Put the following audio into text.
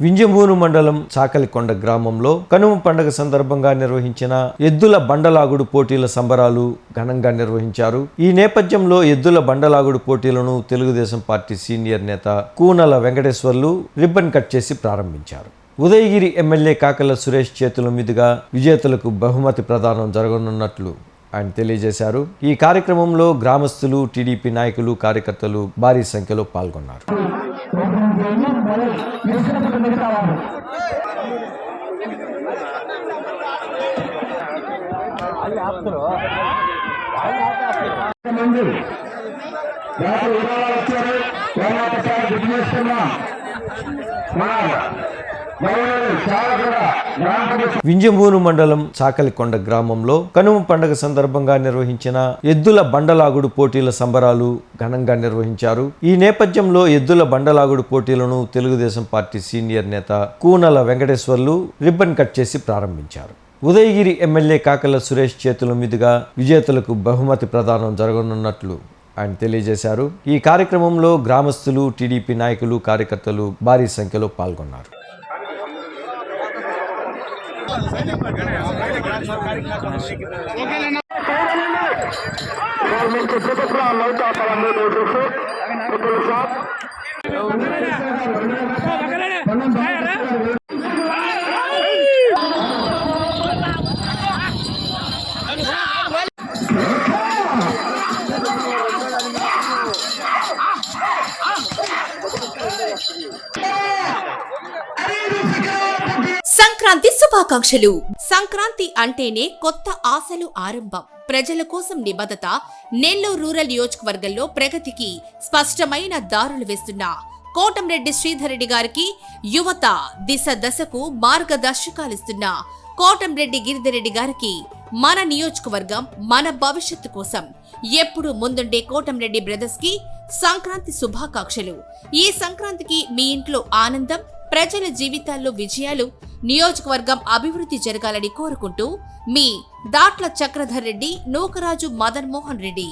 వింజమూరు మండలం చాకలికొండ గ్రామంలో కనుమ పండగ సందర్భంగా నిర్వహించిన ఎద్దుల బండలాగుడు పోటీల సంబరాలు ఘనంగా నిర్వహించారు. ఈ నేపథ్యంలో ఎద్దుల బండలాగుడు పోటీలను తెలుగుదేశం పార్టీ సీనియర్ నేత కూనల వెంకటేశ్వర్లు రిబ్బన్ కట్ చేసి ప్రారంభించారు. ఉదయగిరి ఎమ్మెల్యే కాకల సురేష్ చేతుల మీదుగా విజేతలకు బహుమతి ప్రదానం జరగనున్నట్లు ఆయన తెలియజేశారు. ఈ కార్యక్రమంలో గ్రామస్తులు టీడీపీ నాయకులు కార్యకర్తలు భారీ సంఖ్యలో పాల్గొన్నారు. మంది డాక్టర్ మిగతా వచ్చారు వాళ్ళ ఒకసారి గుర్తు చేసుకున్నాం మన గవర్నర్ చాలా వింజమూరు మండలం చాకలికొండ గ్రామంలో కనుమ పండగ సందర్భంగా నిర్వహించిన ఎద్దుల బండలాగుడు పోటీల సంబరాలు ఘనంగా నిర్వహించారు. ఈ నేపథ్యంలో ఎద్దుల బండలాగుడు పోటీలను తెలుగుదేశం పార్టీ సీనియర్ నేత కూనల వెంకటేశ్వర్లు రిబ్బన్ కట్ చేసి ప్రారంభించారు. ఉదయగిరి ఎమ్మెల్యే కాకల సురేష్ చేతుల మీదుగా విజేతలకు బహుమతి ప్రదానం జరగనున్నట్లు ఆయన తెలియజేశారు. ఈ కార్యక్రమంలో గ్రామస్తులు టీడీపీ నాయకులు కార్యకర్తలు భారీ సంఖ్యలో పాల్గొన్నారు. సార్ మీకు చూపించిన లైట్ ఆపాలండి దయచేసి సంక్రాంతి శుభాకాంక్షలు. సంక్రాంతి అంటేనే కొత్త ఆశలు ఆరంభం. ప్రజల కోసం నిబద్ధత నెల్లూరు రూరల్ నియోజకవర్గంలో ప్రగతికి స్పష్టమైన దారులు వేస్తున్న కోటంరెడ్డి శ్రీధరెడ్డి గారికి యువత దిశ దశకు మార్గదర్శకాలిస్తున్న కోటంరెడ్డి గిరిధరెడ్డి గారికి మన నియోజకవర్గం మన భవిష్యత్తు కోసం ఎప్పుడు ముందుండే కోటంరెడ్డి బ్రదర్స్కి సంక్రాంతి శుభాకాంక్షలు. ఈ సంక్రాంతికి మీ ఇంట్లో ఆనందం ప్రజల జీవితాల్లో విజయాలు నియోజకవర్గం అభివృద్ధి జరగాలని కోరుకుంటూ మీ దాట్ల చక్రధర్ రెడ్డి నూకరాజు మదన్ మోహన్ రెడ్డి.